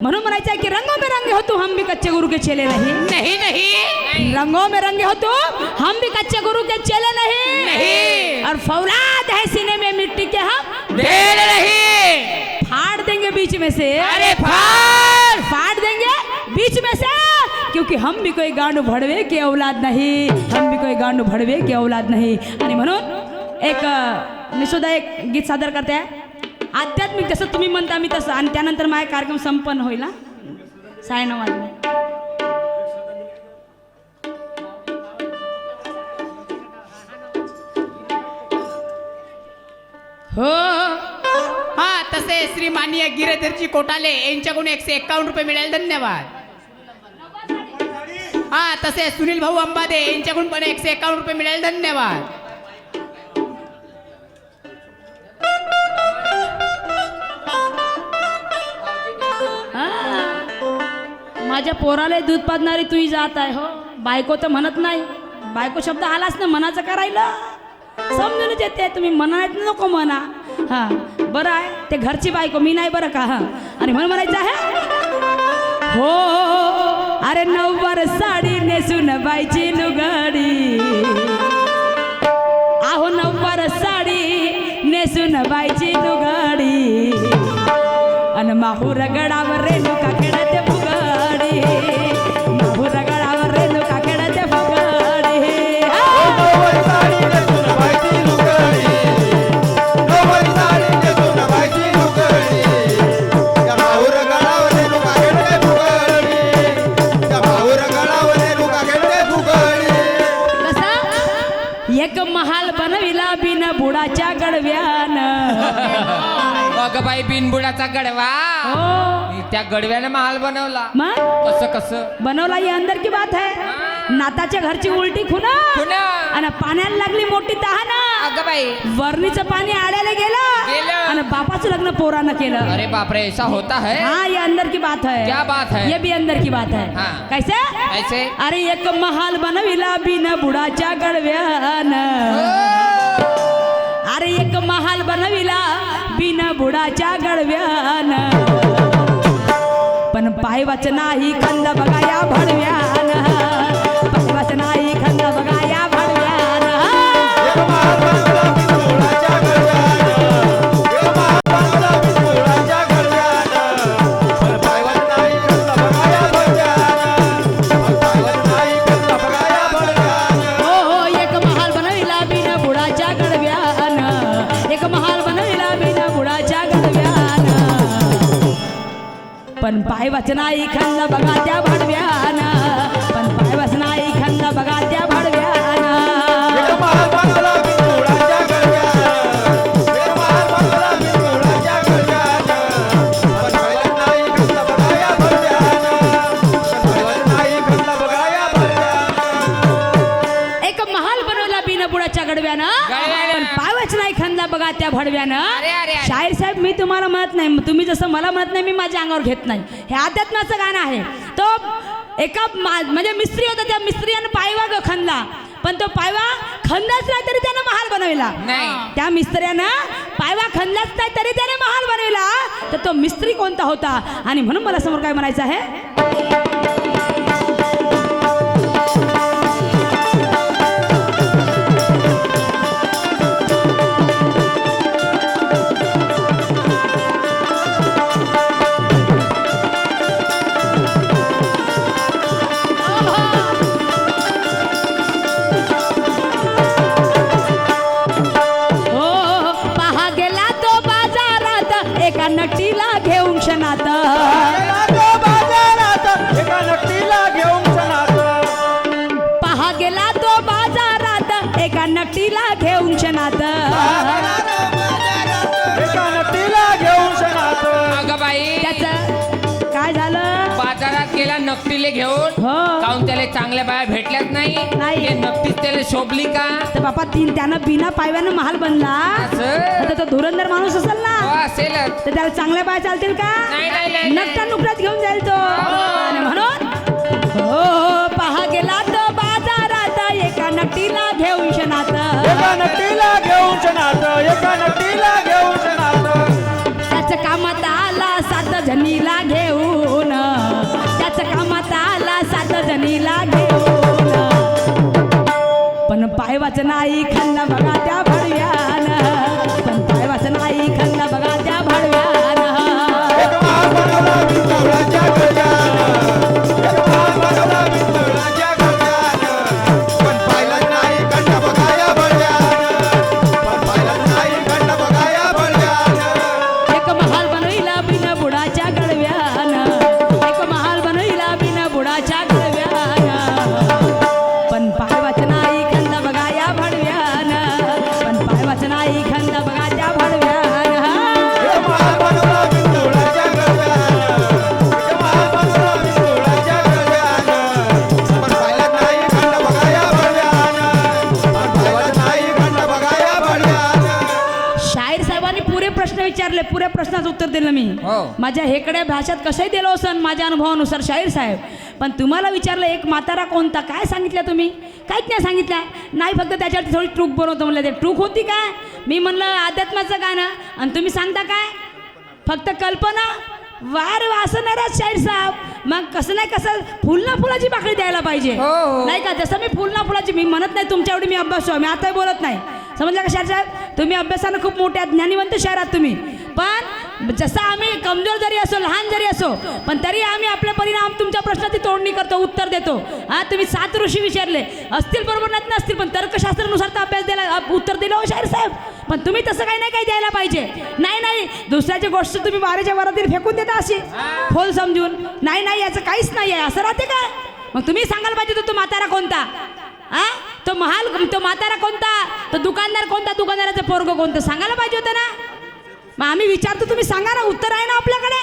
म्हणून म्हणायचं आहे की रंगों में रंगे हो तो हम भी कच्चे गुरु के चेले नहीं। नहीं नहीं। रंगों में रंगे हो तो हम भी कच्चे गुरु के चेले नहीं। नहीं। और फौलाद है सीने में मिट्टी के हम ढेर नहीं। फाड़ देंगे बीच में से। अरे फाड़। फाड़ देंगे बीच में से। क्योंकि हम भी कोई गांड भडवे के औलाद नहीं। हम भी कोई गांड भडवे के औलाद नहीं। आणि म्हणून एक सुद्धा एक गीत सादर करते आहे आध्यात्मिक जसं तुम्ही म्हणता मी तसं. आणि त्यानंतर माझा कार्यक्रम संपन्न होईल ना साडेनऊ वाजले. हो. हा तसे श्री माननीय गिरधरजी कोटाले यांच्याकडून एकशे एक्कावन्न रुपये मिळाले. धन्यवाद. हा तसे सुनील भाऊ अंबादे यांच्याकडून पण एकशे एक्कावन्न रुपये मिळाले. धन्यवाद. माझ्या पोराला दूध पाजणारी तुही जात आहे हो. बायको तर म्हणत नाही. बायको शब्द आलाच ना मनाचं करायला. समजूनच येते तुम्ही म्हणायत नको म्हणा. हा बरं आहे ते घरची बायको मी नाही बरं का? हा. आणि म्हणून म्हणायचं आहे हो, हो, हो, हो अरे नऊवार साडी नेसून बायची लुगडी. आहो नऊवार साडी नेसून बायची लुगडी. आणि माहूर गडावर रेणुका खेळत गडव्यानं. अगं बाई बिनबुडाचा गडवा. हो. त्या गडव्याने महाल बनवला. मग? कसं कसं? बनवला ही अंदर की बात है? नाताच्या घरची उलटी खुना खुना. आणि पाण्याला लागली मोठी तहान. अगं बाई वरणीचं पाणी आड्याला गेलं. आणि बापाचं लग्न पोरानं केलं. अरे बाप रे ऐसा होता है? हाँ ये अंदर की बात है. क्या बात है? ये भी अंदर की बात है. हाँ। कैसे? ऐसे अरे एक महाल बनविला बिन बुडाच्या गडव्यान. अरे एक महाल बनविला बिन बुडाच्या गडव्यान. पण पाय नाही खंद बघा या भडव्या. Bang त्या भाडव्यान. शाहीर साहेब मी तुम्हाला म्हणत नाही. तुम्ही जसं मला म्हणत नाही मी माझ्या अंगावर घेत नाही. हे अध्यात्माचं गाणं आहे. तो एका म्हणजे मिस्त्री होता त्या मिस्त्रीयानं पायवा ग खणला. पण तो पायवा खंदाच नाही तरी त्यानं महाल बनविला. नाही. त्या मिस्त्र्यानं पायवा खणलाच नाही तरी त्याने महाल बनविला. तर तो मिस्त्री कोणता होता? आणि म्हणून मला समोर काय म्हणायचं आहे? एका नटीला घेऊन क्षणात. तो. पहा गेला तो बाजारात एका नटीला घेऊन क्षणात. त्याच काय झालं? बाजारात गेला नकटीले घेऊन. हो. काऊन त्याला चांगल्या बाया भेटल्याच नाही? नाही. हे नकटीच पिक्चर शोभली का? तर बापा तीन त्यानं बिना पायव्यानं महाल बनला. आता तो धुरंधर माणूस असेल ना हो, असेल. तर त्याला चांगल्या पाय चालतील का? नक्का नाही, घेऊन जाईल तो. म्हणून हो हो पहा गेला तो बाजारात एका नटीला घेऊन शनात. एका नटीला घेऊन क्षणात एका नटीला घेऊन क्षणात त्याच कामात आला सात जणीला घेऊन त्याच कामात आला सात घेऊन पाय नाही खाल्ला बघा त्या माझ्या हेकड्या भाषात कसंही दिलं असन माझ्या अनुभवानुसार शाहीर साहेब. पण तुम्हाला विचारलं एक म्हातारा कोणता? काय सांगितलं तुम्ही? काहीच नाही सांगितलं. नाही फक्त त्याच्यावरती थोडी ट्रूक बनवतो म्हणलं ते. ट्रूक होती काय मी म्हणलं अध्यात्माचं गाणं. आणि तुम्ही सांगता काय? फक्त कल्पना? वार वासणारा शाहीर साहेब. मग कसं नाही कसं फुलना फुलाची बाकडी द्यायला पाहिजे. हो, हो. नाही का? जसं मी फुलना फुलाची मी म्हणत नाही तुमच्या एवढी मी अभ्यास मी आताही बोलत नाही. समजलं का शाहीर साहेब? तुम्ही अभ्यासानं खूप मोठ्या ज्ञानीवंत शहरात तुम्ही. पण जसं आम्ही कमजोर जरी असो लहान जरी असो पण तरी आम्ही आपल्या परिणाम तुमच्या प्रश्नाची तोडणी करतो उत्तर देतो. हा तुम्ही सात ऋषी विचारले. असतील बरोबर नाही नसतील पण तर्कशास्त्रानुसार तर अभ्यास दिला उत्तर दिलं हो शाहीर साहेब. पण तुम्ही तसं काही नाही काही द्यायला पाहिजे. नाही नाही दुसऱ्याची गोष्ट तुम्ही वाऱ्याच्या वरातील फेकून देता अशी. खोल समजून. नाही नाही याचं काहीच नाही आहे. असं राहते का? मग तुम्ही सांगायला पाहिजे तो तो म्हातारा कोणता? हा? तो महाल तो म्हातारा कोणता? तो दुकानदार कोणता? दुकानदाराचं पोरग कोणतं? सांगायला पाहिजे होतं ना? मग आम्ही विचारतो तुम्ही सांगा ना उत्तर आहे ना आपल्याकडे?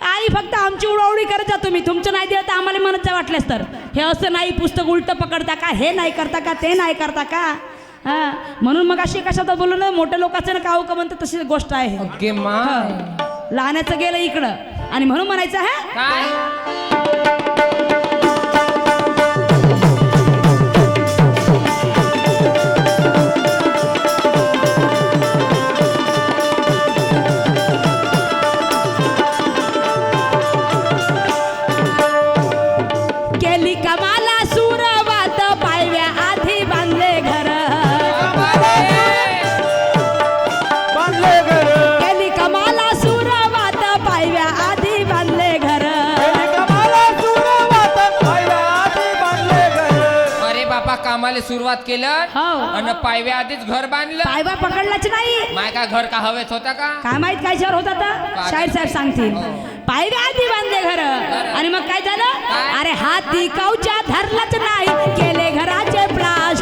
काही फक्त आमची उडवडी करत जा तुम्ही. तुमचं नाही दिलं तर आम्हाला म्हणत जा वाटल्यास तर. हे असं नाही पुस्तक उलटं पकडता का? हे नाही करता का? ते नाही करता का? हा. म्हणून मग अशी कशात बोललो ना मोठ्या लोकांचं ना काव का म्हणतं तशी गोष्ट आहे. ओके लहानाचं गेलं इकडं. आणि म्हणून म्हणायचं हा? काय? कामाला सुरुवात केलं हो. आणि पायव्या आधीच घर बांधलं. पायवा पकडलाच नाही. माय का घर का हवेत होता का? काय माहीत काय शहर होता तर शाहीर साहेब सांगतील. पायव्या आधी बांधले घर. आणि मग काय झालं? अरे हाती कवच्या धरलाच नाही. केले घराचे प्लास्टर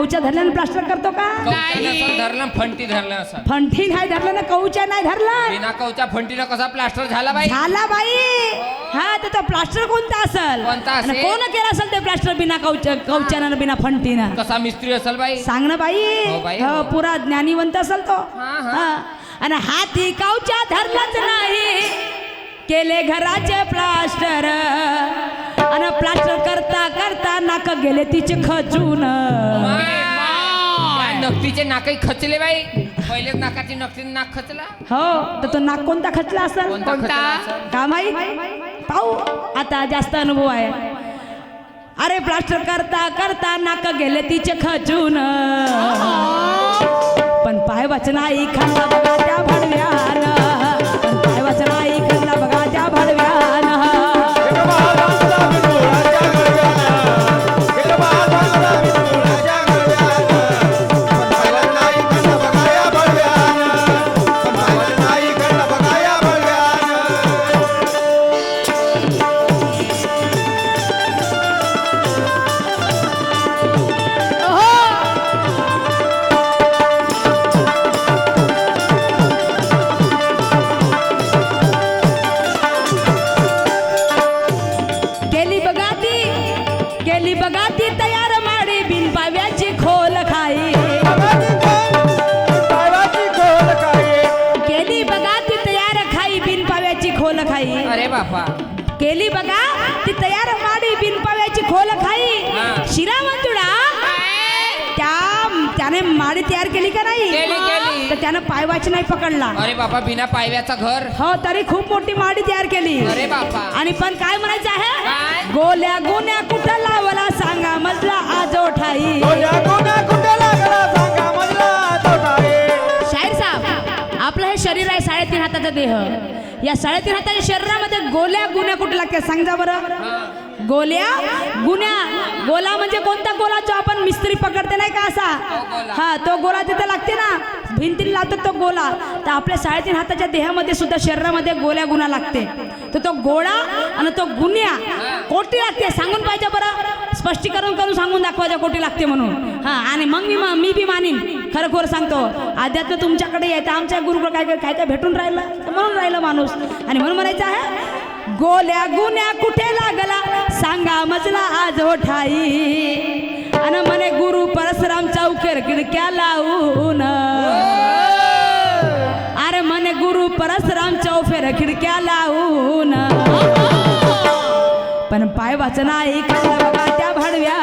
कवच्या धरल्यानं प्लास्टर करतो का? कवच्या धरलं फंटी धरलं असं. फंटी नाही धरलं ना कवच्या नाही धरलं. बिना कवच्या फंटीनं कसा प्लास्टर झाला बाई? झाला बाई. हा. तर तो प्लास्टर कोणता असल? कोणता आणि? कोण केलं असेल ते प्लास्टर बिना कवच कवच्यानं बिना फंटीनं? कसा मिस्त्री असेल बाई? सांग ना बाई. हो बाई, हो हो. पुरा ज्ञानीवंत असेल तो. हा, हा. हा. आणि हाती कवच्या धरलाच नाही. केले घराचे प्लास्टर नाक गेले तिचे खचून. काय नकटीचे नाकही खचले बाई. पहिलेच नाकाची नकटी नाक खचला. हो तर तो नाक कोणता खचला असेल? का माहीत पाहू. आता जास्त अनुभव आहे. अरे प्लास्टर करता करता नाक गेले तिचे खचून. पण पाय वाचनाई खांदा बघा त्या भडव्यान. केली बघा. ती तयार माडी बिन पाव्याची खोल खाई. शिरा मंजुळा. त्याने माडी तयार केली का नाही. तर त्यानं पायवाच नाही पकडला. अरे बाबा बिना पायव्याचा घर. हो तरी खूप मोठी माडी तयार केली. अरे बापा. आणि पण काय म्हणायचं आहे? गोल्या गुन्या कुठं लावला सांगा मजला आजो ठाई देह. या साडेतीन हाताच्या शरीरामध्ये गोल्या गुन्ह्या कुठे लागते सांगा बरं? गोल्या गुन्ह्या गोला म्हणजे कोणता गोला जो आपण मिस्त्री पकडते नाही का असा? हा तो गोला तिथे लागते ना. भिंतीला लावतो तो गोला. तर आपल्या साडेतीन हाताच्या देहामध्ये सुद्धा शरीरामध्ये गोल्या गुन्हा लागते. तर तो गोळा आणि तो गुन्ह्या कोटी लागते. सांगून पाहिजे बरं. स्पष्टीकरण करून सांगून दाखवायच्या कोटी लागते म्हणून. हा आणि मग मी मी बी मानीन. खरखोर सांगतो अध्यात्म तुमच्याकडे येतं आमच्या गुरुकडे काय काय काय भेटून राहिलं तर म्हणून राहिलं माणूस. आणि म्हणून म्हणायचं आहे गोल्या गुन्ह्या कुठे लागला सांगा मजला आज हो ठाई आणि म्हणे गुरु परशुराम चौकेर खिडक्या लावून. अरे म्हणे गुरु परशुराम चौफेर खिडक्या लावून. पण पाय वाचना ऐकलं बघा त्या भाडव्या